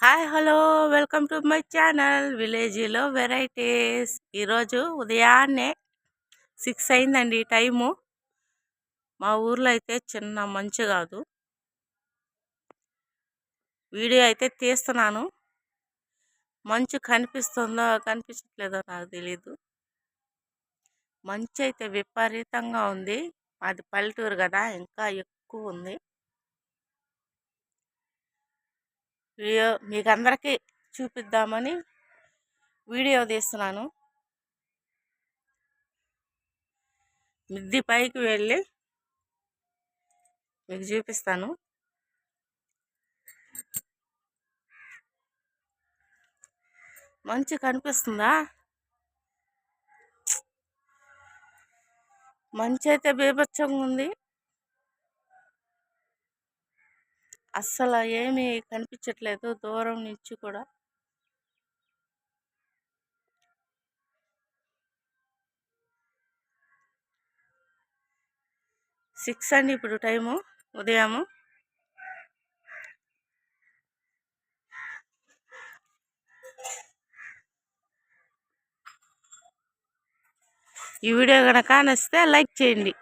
Hi hello. Welcome to my channel విలేజీలో varieties. ఈరోజు ఉదయాన్నే six అయిందండి టైము. మా ఊర్లో అయితే చిన్న మంచు కాదు. వీడియో అయితే తీస్తున్నాను. మంచు కనిపిస్తుందో కనిపించట్లేదో నాకు తెలీదు. మంచు అయితే విపరీతంగా ఉంది. మాది పల్లెటూరు కదా ఇంకా ఎక్కువ ఉంది. వీడియో మీకు అందరికీ చూపిద్దామని వీడియో తీస్తున్నాను. మిద్ది పైకి వెళ్ళి మీకు చూపిస్తాను. మంచి కనిపిస్తుందా? మంచి అయితే బీభత్సంగా ఉంది అస్సలు ఏమీ కనిపించట్లేదు దూరం నుంచి కూడా. సిక్స్ అండి ఇప్పుడు టైము ఉదయము. ఈ వీడియో కనుక నచ్చితే లైక్ చేయండి.